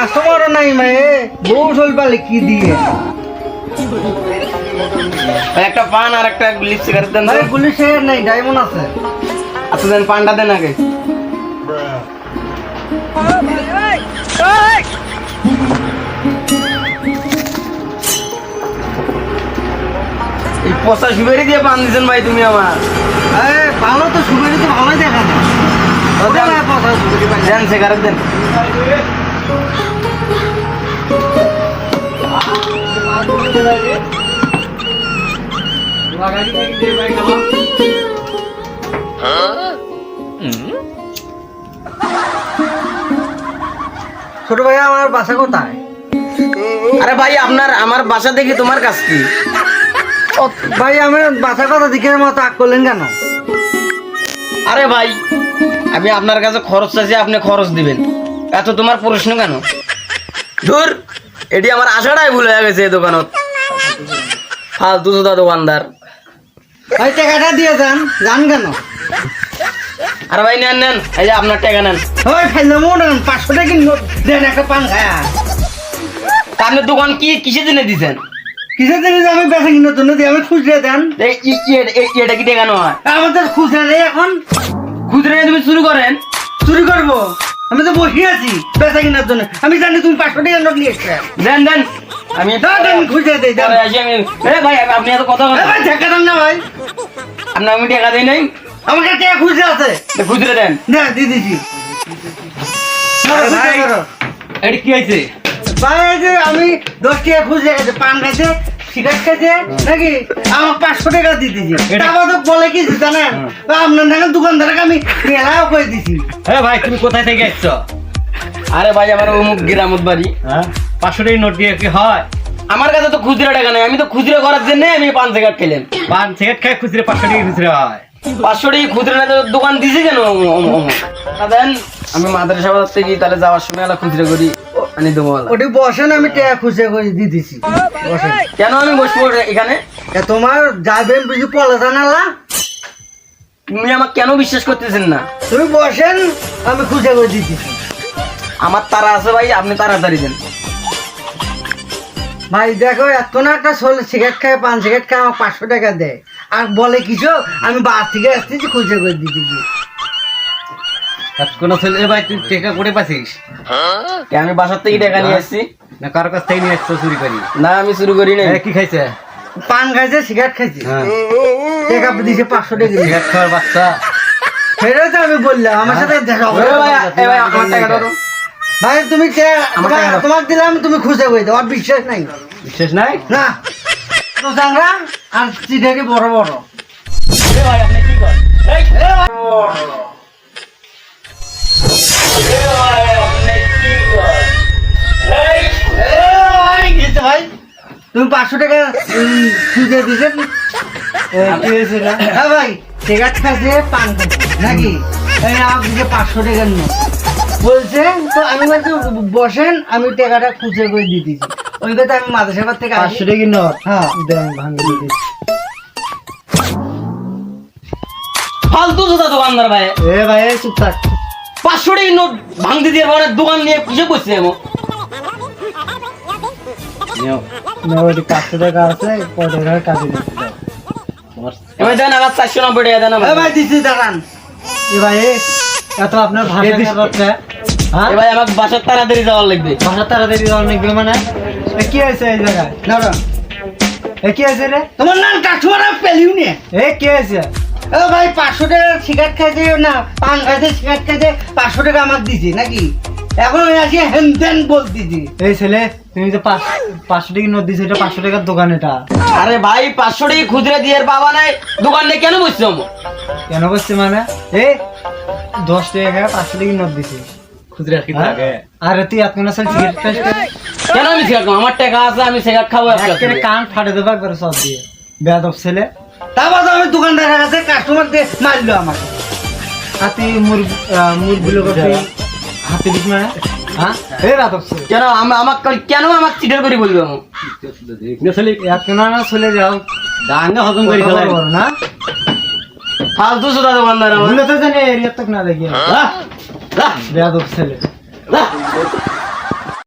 কাস্টমারও নাই মায়ে বউ চল পালে কি দিয়ে? একটা পান আর একটা লিপ সিগারেট দেন তো। ভাই পুলিশের নাই ডায়মন্ড আছে। আচ্ছা দেন পানটা দেন আগে। এই পচা সুবেরি দিয়ে পান দিছেন ভাই তুমি আমার। আরে ভালো তো সুবিধা তো ভালোই দেখা দেন। সিগারেট দেন। ছোট ভাই আমার বাসা কোথায়? আরে ভাই আপনার আমার বাসা দেখি তোমার কাছ কি? ভাই আমার বাসা কথা দিকে মতো আগ করলেন কেন? আরে ভাই আমি আপনার কাছে খরচ চাইছি আপনি খরচ দিবেন। এত তোমার প্রশ্ন কেন? ধুর এটি আমার আশাটাই ভুল হয়ে গেছে এই দোকানত। ফালতু জুতা দোকানদার। ভাই টাকাটা দিয়ে যান যান কেন? আরে ভাই নেন নেন। এই যে আপনার টাকা নেন। ওই খাইলে মনে পাঁচশো টাকা নোট দেন একটা পান খায়া। তা আপনি দোকান কি কিসের জন্য দিছেন? কিসের জন্য আমি বেচা কিনার জন্য দিই আমি খুচরে দেন। এটা কি টাকা নয় আমাদের খুচরা নেই এখন। খুচরা নিয়ে তুমি শুরু করেন? চুরি করব। আমি তো বসে আছি বেচা কিনার জন্য। আমি জানি তুমি পাঁচশো টাকা নোট নিয়ে এসছো। দেন দেন আমি খুচরা দেই ভাই আপনি এত কথা ভাই টাকা দেন না ভাই। আপনার আমি টাকা দিই নাই। আমার কাছে টাকা খুচরা আছে খুচরা দেন। না দিয়ে দিছি। এটা কি হয়েছে? ভাই যে আমি দশ টাকা খুচরা গেছে পান খাইছে সিগারেট খাইছে নাকি আমার পাঁচশো টাকা দিয়ে দিছি এটা- তো বলে কি জানেন আপনার দেখেন দোকানদারকে আমি মেলাও করে দিছি। হ্যাঁ ভাই তুমি কোথায় থেকে এসছো? আরে ভাই আমার অমুক গ্রামত বাড়ি। হ্যাঁ। পাঁচশো টাকা নোট দিয়ে কি হয়? আমার কাছে তো খুচরা টাকা নাই আমি তো খুচরা করার জন্য আমি পান সিগারেট খেলাম। পান সিগারেট খাই খুচরে পাঁচশো টাকা খুচরে হয়। পাঁচশো টাকা খুচরা না তো দোকান দিছে কেন? দেন আমি মাদ্রাসা বাজার থেকে তাহলে যাওয়ার সময় এলা খুচরা করি আনি দেবো এলা। ওটি বসেন আমি টাকা খুচরা করে দিয়ে দিছি বসেন। কেন আমি বসবো এখানে? এ তোমার যাবেন বুঝি পলা জানালা তুমি আমাকে কেন বিশ্বাস করতেছেন না? তুমি বসেন আমি খুচরা করে দিয়ে দিছি আমার তারা আছে ভাই আপনি তাড়াতাড়ি দেন। ভাই দেখো এত না একটা ছোলে সিগারেট খায় পান সিগারেট খায় আমার পাঁচশো টাকা দেয়। আর বলে কিছু আমি বার থেকে আসতেছি খুচরা করে কোনো ছেলে ভাই তুই টাকা করে পাচ্ছিস? আমি বাসার থেকে টাকা নিয়ে আসছি? না কারও কাছ থেকে নিয়ে আসছো চুরি করি? না আমি শুরু করি এ, কি খাইছে? পান খাইছে সিগারেট খাইছে। হ্যাঁ। টাকা দিছে পাঁচশো টাকা সিগারেট খাওয়ার বাচ্চা। সেটাই তো আমি বললাম আমার সাথে দেখা এ ভাই, তুমি। তোমাকে দিলাম তুমি খুঁজে দাও আর বিশ্বাস নাই। বিশেষ নাই? না। তো চাংরা আর চিঠারি বড় বড়? ভাই, আপনি কি করেন? তুমি পাঁচশো টাকা উম, খুঁজে হ্যাঁ ভাই খাইছে পান নাকি? পাঁচশো টাকার নোট বলছে তো আমি বলছি বসেন আমি টাকাটা খুঁজে করে দিয়ে দিছি ওই কথা আমি মাদ্রাসাবার থেকে পাঁচশো টাকার নোট? হ্যাঁ। দেন ভাঙে দিয়ে দিচ্ছি ফালতু জুতা দোকানদার ভাই। এ ভাই চুপ থাক। পাঁচশো টাকা নোট ভাঙতে দিয়ে পরে দোকান নিয়ে কিসে বসছে এমন? পাঁচশো টাকা আছে পনেরো টাকা কাজে দিচ্ছি এবার দেন আমার চারশো নব্বই টাকা দেন ভাই দিচ্ছি দাঁড়ান। এ ভাই এত আপনার ভাষা খারাপ না হ্যাঁ? ভাই আমাকে বাসার তাড়াতাড়ি যাওয়ার লাগবে। ভাষা তাড়াতাড়ি যাওয়ার নাকি মানে? এ কি হয়েছে এই জায়গায়? দাঁড়ান। এ কি হয়েছে রে? তোমার নাম কাঠুয়ারা পেলিও নিয়ে এ কি হয়েছে? ও ভাই পাঁচশো টাকা সিগারেট খাইছে না পান খাইছে সিগারেট খাইছে পাঁচশো টাকা আমার দিছি নাকি? এখন ওই আসি হেন তেন বলতেছি। এই ছেলে তুমি যে পাঁচ পাঁচশো টাকা নোট দিছো এটা পাঁচশো টাকার দোকান এটা। আরে ভাই পাঁচশো টাকা খুচরা দিয়ে আর পাবা নাই দোকান নিয়ে কেন বসছে? কেন বলছি মানে? এ দশ টাকা পাঁচশো টাকা নোট দিছি। খুচরা কি থাকে আরে তুই এত কোনো সিগারেট খাস কেন আমি সিগারেট? আমার টাকা আছে আমি সিগারেট খাব একেবারে কান ফাটে দেবো একবার সব দিয়ে। বেয়াদব ছেলে। তারপর আমি দোকানদারের কাছে কাস্টমার দিয়ে মারলো আমাকে। আর তুই মুরগুলো করতে হাতে দিস হ্যাঁ? এ বেয়াদব ছেলে। কেন আম- আমাকে কেন আমাকে চিটার করে বলবে? এত না চলে যাও। ডাঙ্গা হজম করে কথা না। ফালতু সুদা দোকানদার আমার। তো জানি এরিয়া তক না দেখি। রাহ, বেয়াদব ছেলে। রাহ।